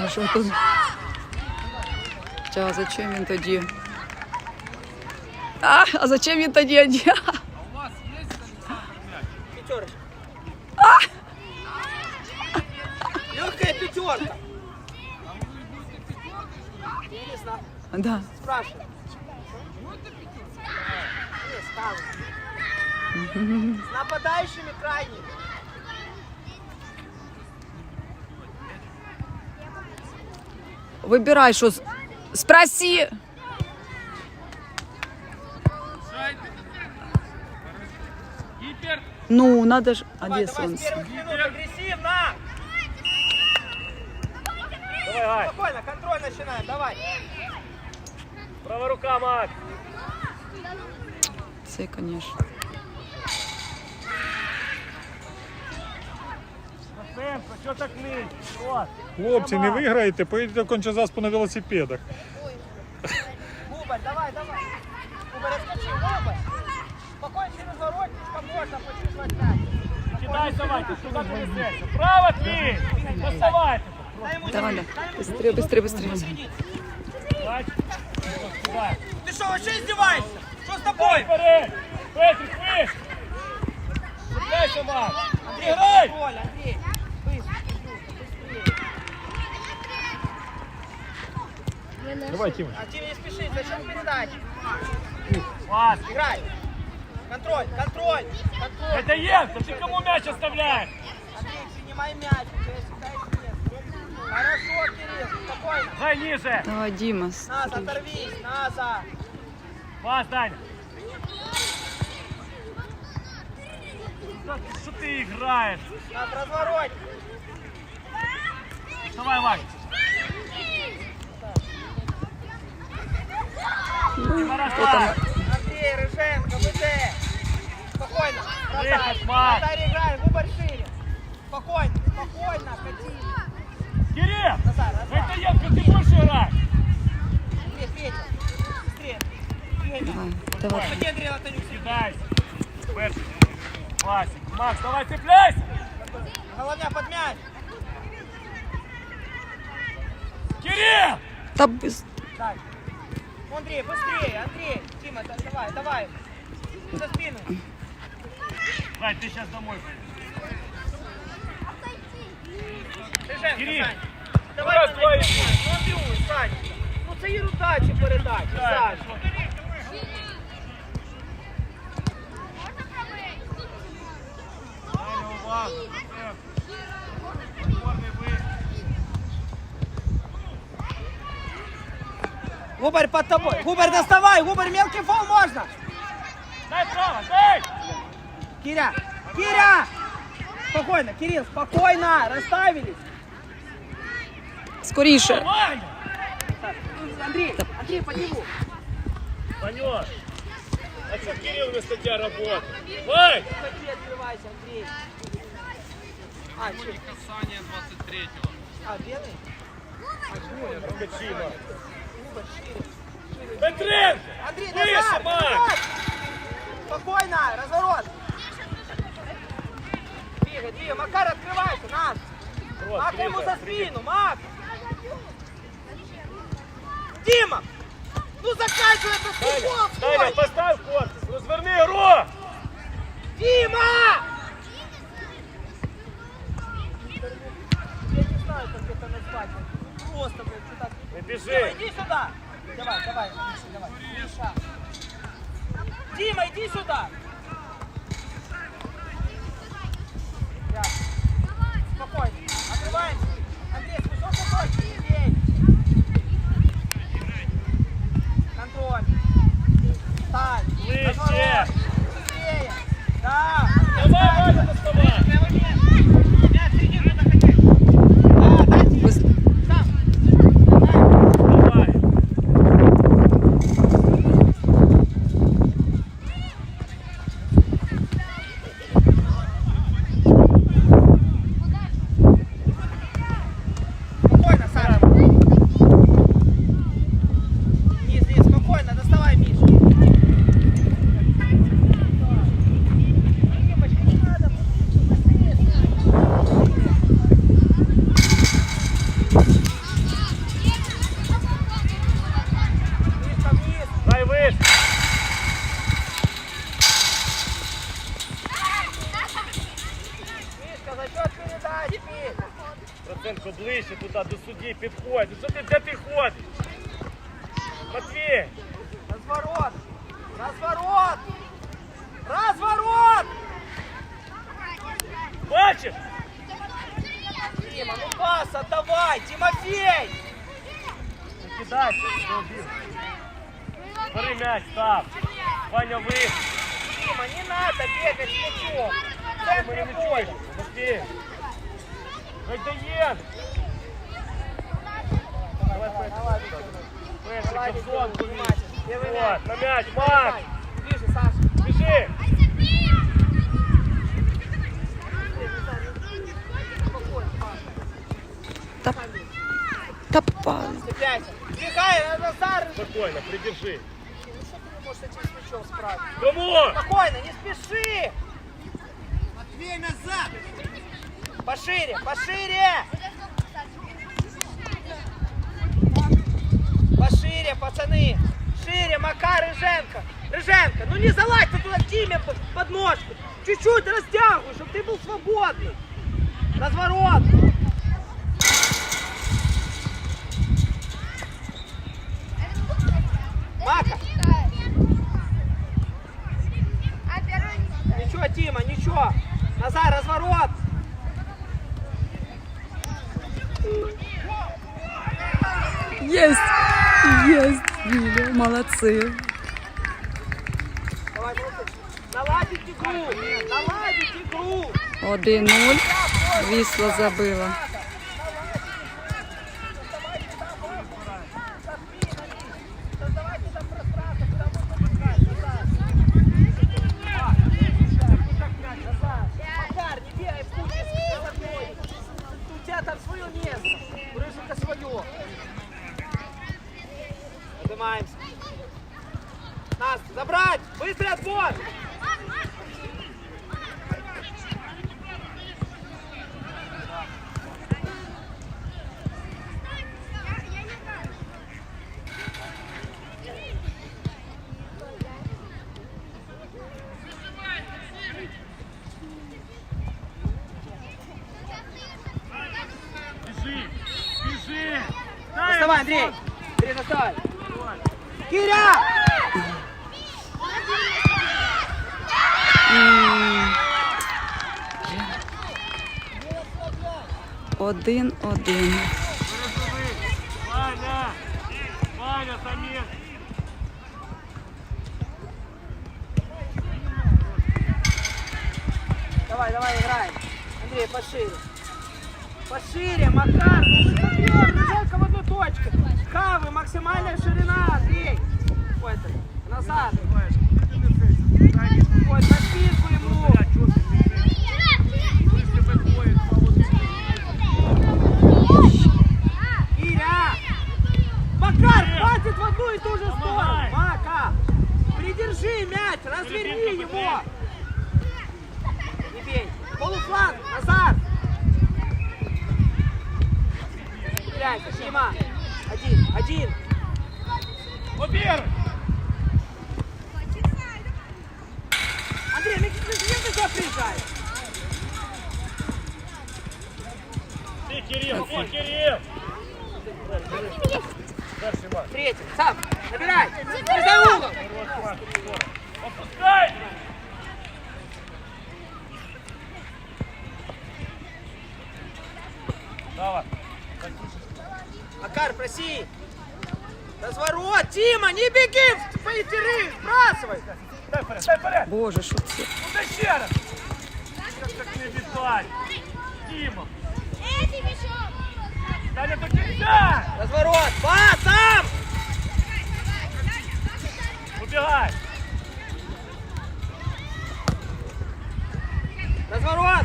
А що тут? Ча, зачем він тоді? А, а зачем він тоді одів? Вибирай, що з- спроси. Ну, надо ж. А Давай, де давай, с сонце? первых минут агрессивно. Давай. Спокойно, контроль начинаем, давай. Правая рука, Макс. Це, звісно. Максимко, що так ниць? От. Хлопці, не виграєте, поїдете до Кончазаспу на велосипедах. Губарь, давай, давай. Губарь, отскочи, Губарь. Спокойно через воротничка можно почувствовать мяч. Кидай, давай, ти сюди не несешся. Право твій! Доставайте. Дай ему Давай, забить, да. дай ему Быстрее, быстрее, быстрее. Бач. Сюди. Ты что, вообще издеваешься? Что с тобой? Вперед! Петрик, виш! Цепляйся, Макс! Играй! Контроль, Андрей. Давай, Тіма. Актив не спеши, зачем передачи? Макс! Играй. Контроль, контроль, контроль. Это Янка, ты кому мяч оставляешь? Андрей, принимай мяч. у тебя есть. Хорошо, Кирилл, спокойно. Гай ниже! Давай, Діма. Назад, оторвись, назад. Макс, Даня! Да Что ты играешь? Над разворот. Давай, Вань! Дима, расслабь. Андрей, Рыженко, ВД. Спокойно. Макс. Вратарь играй, выбор шире. Спокойно, спокойно, кати. Кирилл! Это Янка, ты будешь играть? Андрей, Петя. Быстрее. Давай, давай. Ходи, Андрей Латанюк. Кидайся. Перший. Васик. Макс, давай цепляйся. Головня под мяч. Кирилл! Та без... Так. Андрей, быстрее, Андрей. Тима, да- давай, давай. За спину. Вань, ты сейчас домой пойдешь. Рыженко, Кирилл. Сань. Давай Раз, на два, мяч. і- Ну, Андрюш, Сань. Ну це ерунда чи передача, Сань. Даня, увагу. Губарь под тобой. Губарь доставай, Губарь мелкий фол можно. Дай право, дай! Киря, Киря! Спокойно, Кирилл, спокойно, расставились. Ваня! Андрей, Андрей, под него. Ванюш! А что Кирилл вместо тебя работает? Вань! Ходи, открывайся, Андрей. А, что? Касание 23-го. А, белый? Скочила. Андрей, Выше, назад, назад! Спокойно, разворот. Двигай, двигай, Макар, открывайся, нас. Вот, Мак ему за спину, Мак. Дима! Ну заканчивай этот футбол свой! поставь корпус, разверни игру! Дима! Я не знаю, как это назвать. Просто, блядь, Дима, бежи! иди сюда. Давай, давай, давай. Дима, иди сюда. right. Вот, на м'яч, Макс. Ближе, Саша. Біжи. Та, та па. Цепляйся. Бегай, Назар! Спокойно, придержи. Ну что ты не можешь этим с мячом справиться? Кому? Спокойно, не спеши! Матвей, назад! Пошире, пошире! Пошире, пацаны! Шире, Макар, Рыженко! Рыженко, ну не залазь ты туда Тиме под ножку! Чуть-чуть растягивай, чтобы ты был свободный! Разворот! Мака! Ничего, Тима, ничего! Назар, разворот! Єсть! Єсть, Давай, молодцы. Наладить игру! Наладить игру! 1-0. Вісла забила. Андрей! Доставай! Киря! Один-один. Ваня. Ваня, Самір. Давай, давай, играем. Андрей. Пошире, Макар, ну что бьем? Рыженко в одну точку. Хавы, максимальная ширина, Андрей. Ой, это, назад. Ой, на спинку ему. Киря! Макар, хватит в одну и ту же сторону. Помогай. Мака, придержи мяч, разверни Серединку его. Не бей. Полуфланг, назад. Теряйся, Дима. Один, один. Побір. Андрей, ну зачем ты сюда приезжаешь? Ти, Кирил, ти, Кирил. Перший матч. Третий, сам, набирай. Врезай угол. Опускай! Давай. Макар, проси. Разворот, Дима, не беги в пятерых, сбрасывай. Дай вперед, дай вперед. Боже, що це? Ну дай ще раз. Як так не віддай? Діма. Даня до кінця. Разворот, пас, сам. Убігай. Разворот.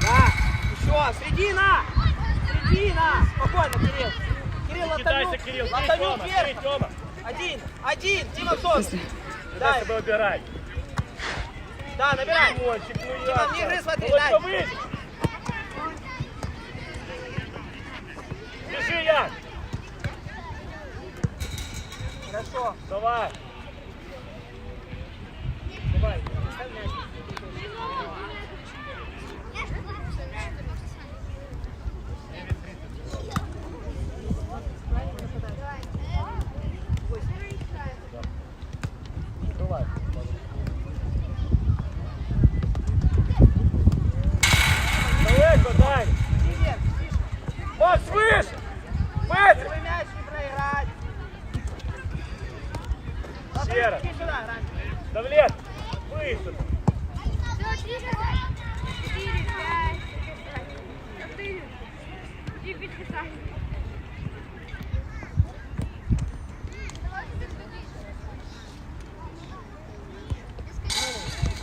Да, еще, средина. Средина. Спокойно, Кирилл. Кирилл, Не латаню. кидайся, Кирил. Бей, Латаню Тьома, бей, вверх. Тьома. Один, один, Дима Сон. Дай Дай, себе обирай. да, набирай. Димончик, ну Дима, в игры смотри, Володька, дай. вийди. Біжи, як? Хорошо. Давай. Давай, ставь мяч.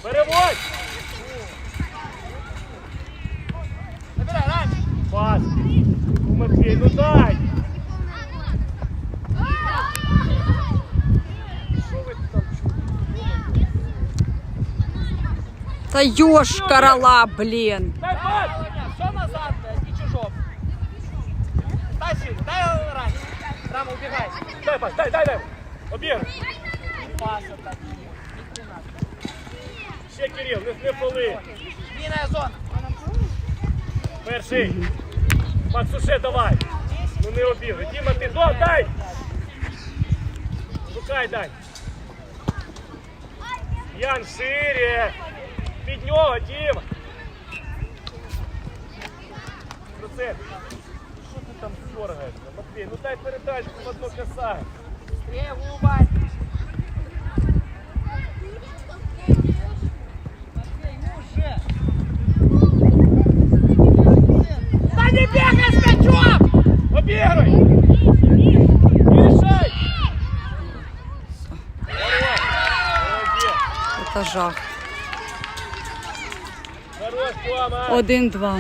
Переводь! Забирай, раньше. Пас! У Матвій, ну дай! Що ви там чуєте? Та йош корола, блін. Дай пас! Все назад, блядь, и чужом. Дай сильно, дай раньше. Рама, убегай. Дай пас, дай, дай, дай! Обігай! Ще Кирил, не, поли! Длинная зона. Перший! Максуше, давай! Ну не обігай! Діма, ти до, дай! Шукай, дай! Ян, шире! Під нього, Діма! Процент! Що ти там дергаєшся, Матвій? Ну дай передачку в одно касає! Быстрее, Да не бегай с мячом! Рішай! Молодець! Це жах. Один-два.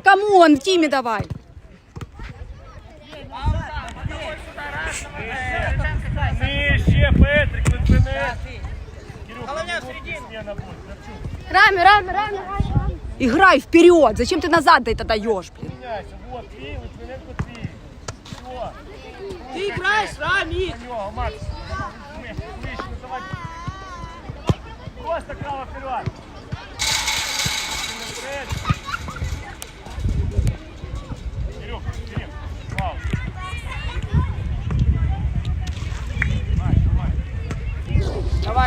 камон, в тімі давай. Нижче, Петрик, не спини. Головне в середину. Смена будет, Верчук. Рами, рами, рами, рами. Играй вперед. Зачем ты назад это даешь, блин? Меняйся, вот, твій, Литвиненко твій. Все, Ты играешь, Рами. у нього, Макс.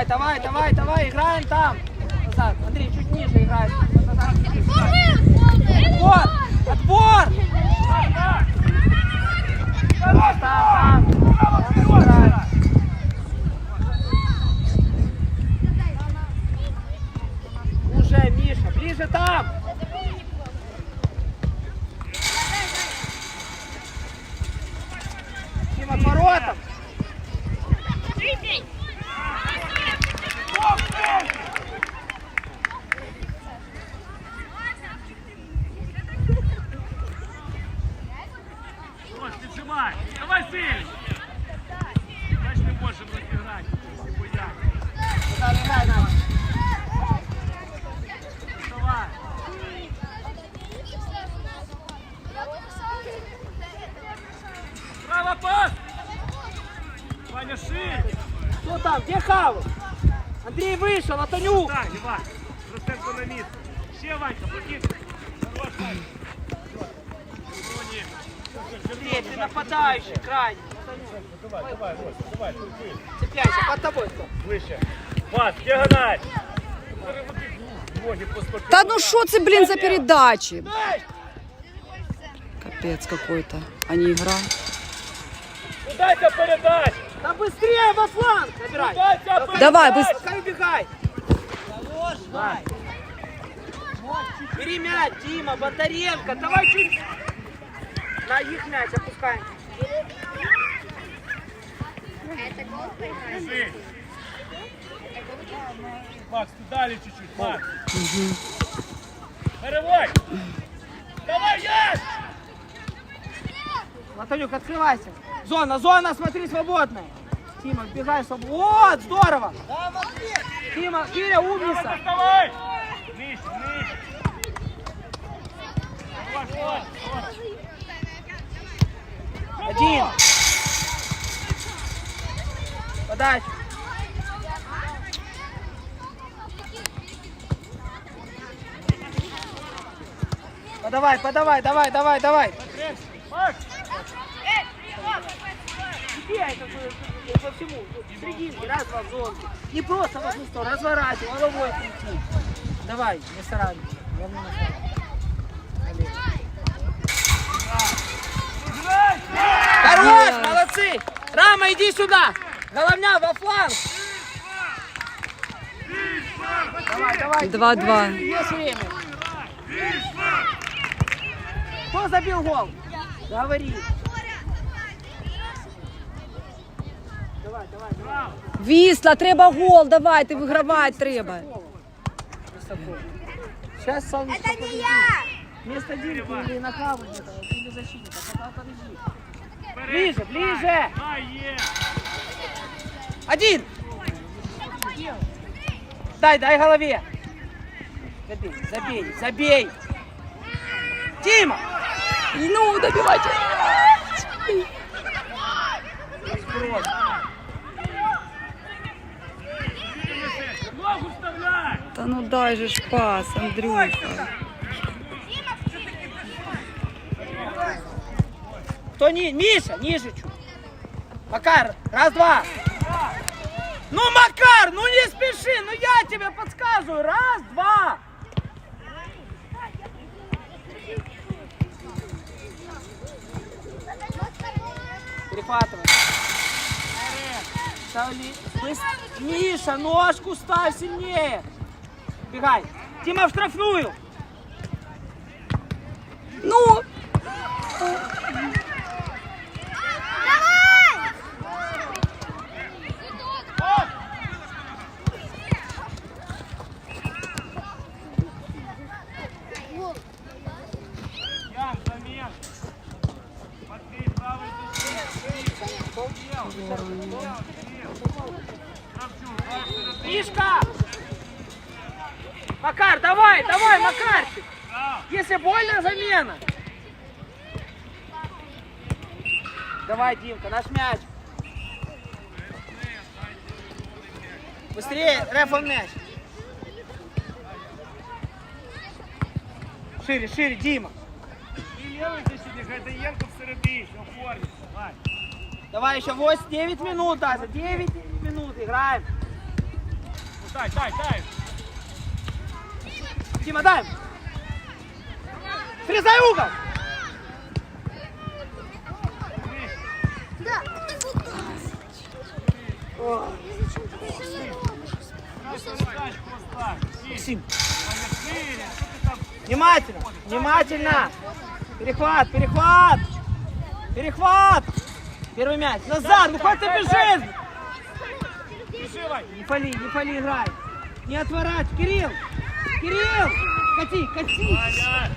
Давай, давай. Давай, давай, играем там. Назад. Андрей, чуть ниже. Назад. Отбор! Отбор! Там, там. Там играем. Уже, Миша, ближе там. Дима, к воротам. Ось, піджимай. Давай сильно. Значить, не можемо розіграти. Не бояться. Туда играй, Надя. Давай. Право пас. Ваня, шире. Кто там? Где Хавы? Андрей вышел, а Танюк. Так, Іван. Ростенко на місце. Ще Ванька, покинь. Хорош, Вань. Ну, ні. Андрей, ты нападающий, крайний. Давай, давай, Ростя, давай, туркуй. Цепляйся, под тобой кто? Ближче. Пас, діагональ. Переводи ноги по стопі. Да ну что ты, блин, за передачи? Дай! Капец какой-то, а не игра. Ну дайте передач. Да быстрее во фланг набирай. Дайте передач. Давай, быстро. Пускай убегай. Давай. Бери мяч, Дима, Бондаренко. Давай чуть. На их мяч опускаем. Макс, ти далі чуть-чуть, Макс. Переводь. Давай, Яш! Наталюк, открывайся. Зона, зона, смотри, свободная. Тима, бегай чтобы... Вот, здорово! Да, Тима, Киря, умница! Давай, Миш, Миш! Один! Подача! Подавай, подавай, давай, давай, давай! Марш! Иди, а это по всему. В серединке, раз, два, в зонке. Не просто в одну сторону, разворачивай, головой крути. Давай, не старайся. Главное, не. Хорош, молодцы! Рама, иди сюда! Головня во фланг! Давай, давай. 2-2. Есть время. Кто забил гол? Говори. Вісла, треба гол, давайте, вигравати треба. Сейчас солнышко Это не я! Вместо Димки или на каву где-то, или защитника. Пока подожди. Ближе, ближе! Один! Дай, дай голове! Забей, забей, забей! Дима! Ну, добивайте. Сброс. Та ну дай же ж пас, Андрюха. Кто не, Миша, ниже чуть. Макар, раз, два. Ну, Макар, ну не спеши, ну я тебе подсказываю. Раз, два. Перехватывай. Миша, ножку ставь сильнее. Бегай. Дима в штрафную. Ну, Ян, замен! Матвей, правый Мишка! Макар, давай, давай, Макарчик! Если больно, замена! Давай, Димка, наш мяч! Быстрее, реф он мяч! Шире, шире, Дима! І лівий защитник, Гайдаєнко всередині, оформиться. Давай. Давай еще 8, 9 минут даже, 9 минут играем! Ну, Дай, дай, дай. Дима, дай! Срезай угол! Передачку поставь. Максим? Внимательно, внимательно. Перехват, перехват. Перехват. Первый мяч. Назад, ну хоть ты бежишь. Не пали, не пали, играй. Не отворачивай. Кирилл, Кирилл. Кати, кати. Ваня,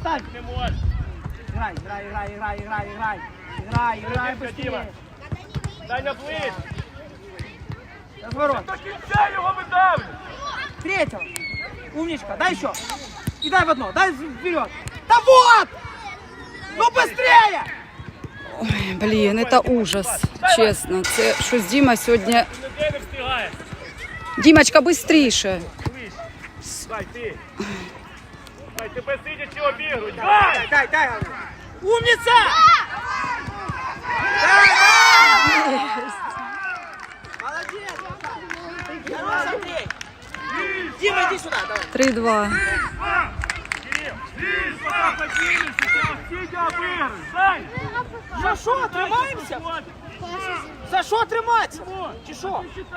Ставь. не можеш. Играй, играй, играй, играй, играй, играй. Играй, играй быстрее. Даня ближче. Разворот. До кінця його видавлю. Третьего. Умничка, дай еще. И дай в одно, дай вперед. Да вот! Ну быстрее! ой, блін, це ужас, чесно. Це щось Діма сьогодні. Ніде не встигає. Дімочка, швидше. Ближче. Дай, ти. Дай, тебе сидячи обігрують. Дай! Дай, дай, дай. Умница! Дай, дай! Молодец! Хорош, Андрей! Дима, иди сюда, давай. 3-2. Кирил, пока поднимешься, тебя сидя обігрують. Дай! За що тримаємося? За що триматися? Чи що? Чуть-чуть.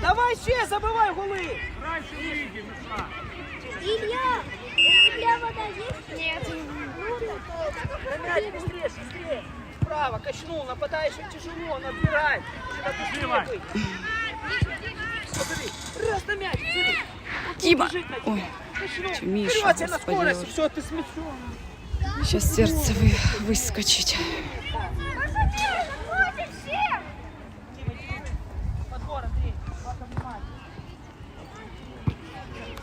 Давай ще забивай голи. Раньше выйди, Миша. Илья, Илья вода есть? Нет. Мяч быстрее, быстрее. Справа, качнул, нападающим тяжело. Сюда быстрее Давай. быть. Смотри, раз на мяч, смотри. На Ой, тебя. Чи Миша, на господи, скорости, все, ты с мячом. зараз серце ви, вискочить. Подбор, Андрей. Пока внимание.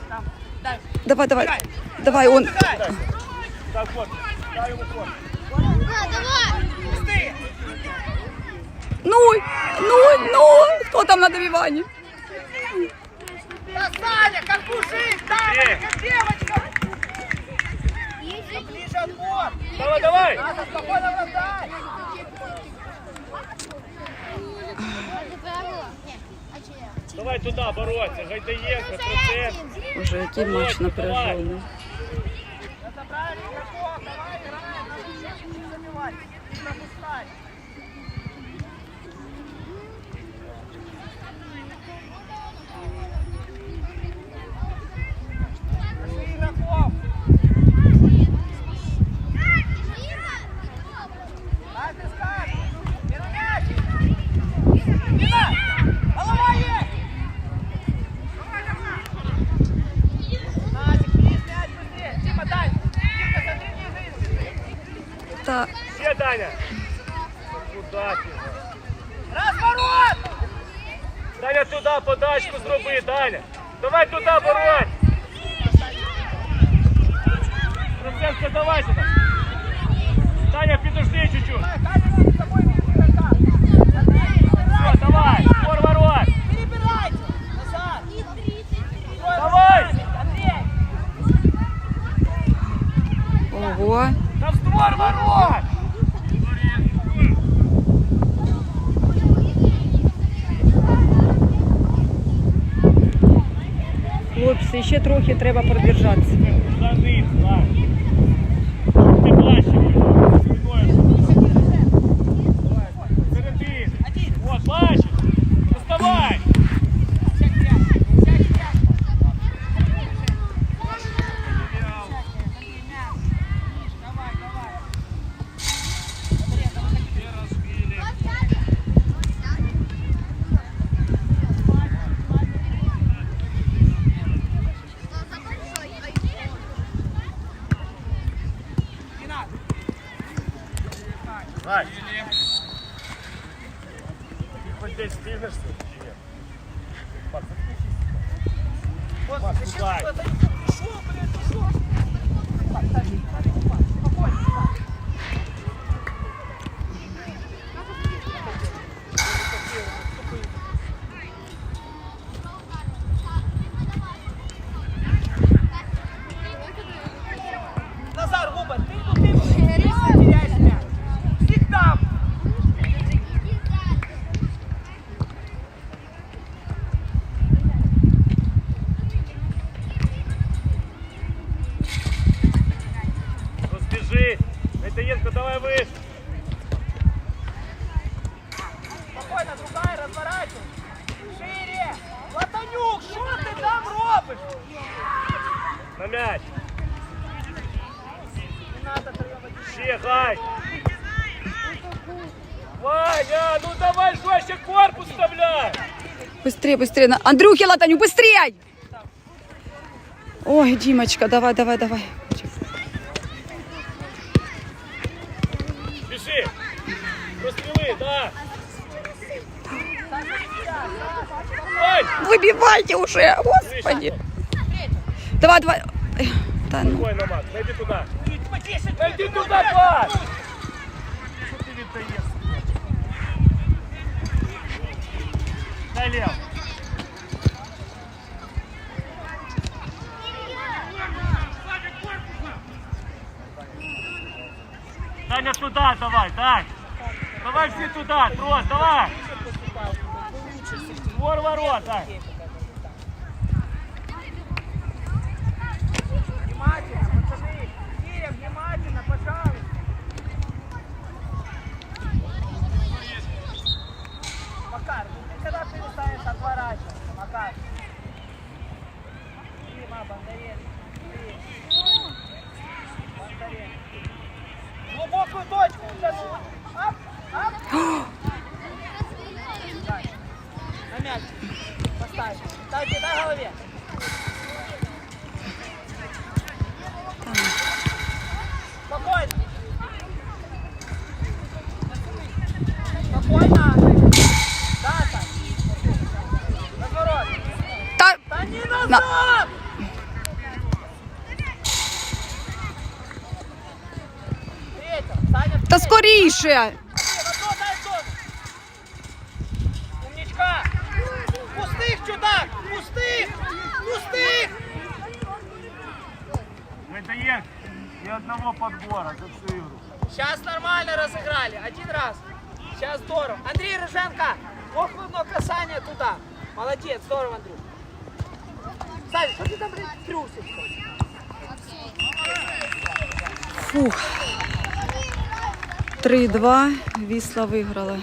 Там, дай. Давай, давай. Давай, он. Дай. Так вот, дай ему ход. Да, давай. Быстрее. Ну, ну, ну. Хто там на добиванні? Да, Саня, как мужик, да, Э. как девочка. Есть отбор. Давай, давай! Надо спокойно Давай туди бороться, Гайдаєнко, процент. Уже який матч напряжений. Разобрали игроков. Давай, играем. Надо не забивать. Не пропускать. Нашли игроков. Дай искать. Бери мяч. Дина! Голова есть! Давай, давай! Назик, вниз мяч быстрее! Тима, дай! Тимка, смотри ниже быстрее! Та Ще, Даня! Куда ти? Разворот! Даня, туди подачку зроби, Даня! Давай туди бороть! Процентка, давай сюди! Даня, підожди чуть-чуть! Все, давай! Спор ворот! Перебирайте! Назад! Давай! Ого. Там створ ворот! Ще трохи треба продержатися. Быстрее, быстрее. На- Андрюхи Латаню, быстрей! Ой, Димочка, давай, давай, давай. Біжи. Розстріли, да. Ой, Выбивайте уже, господи. Давай, давай. Эх, Да ну. Спокойно, Макс, найди туди. Тима, 10 Найди туди, пас. Що ти віддаєш? Дай Даня, туда давай, Дань. Давай все туда, трос, давай. Двор ворот, Дань. Внимательно, пацаны. Киря, внимательно, пожалуйста. Макар, ну ты когда перестанешь отворачиваться, Макар? Дима, Бондаренко. Ты. Бондаренко. Глубокую точку утянул. Ап, ап. Дай. На мяч. Поставь. Дай, дай голове. Спокойно. Спокойно. Да, так. Разворот. Та... Да не назад! Третья. Саня, Та встреть. скоріше! Андрей, в одно, дай в зону. Умничка. Пустых, чудак. Пустых. Пустых. Гайдаєнко. Ни одного подбора за всю игру. Сейчас нормально разыграли. Один раз. Сейчас здорово. Андрей Рыженко. Ох, одно касание туда. Молодец, здорово, Андрей. Сань, что ты там блядь, трусишь? Фух. 3-2. Вісла виграли.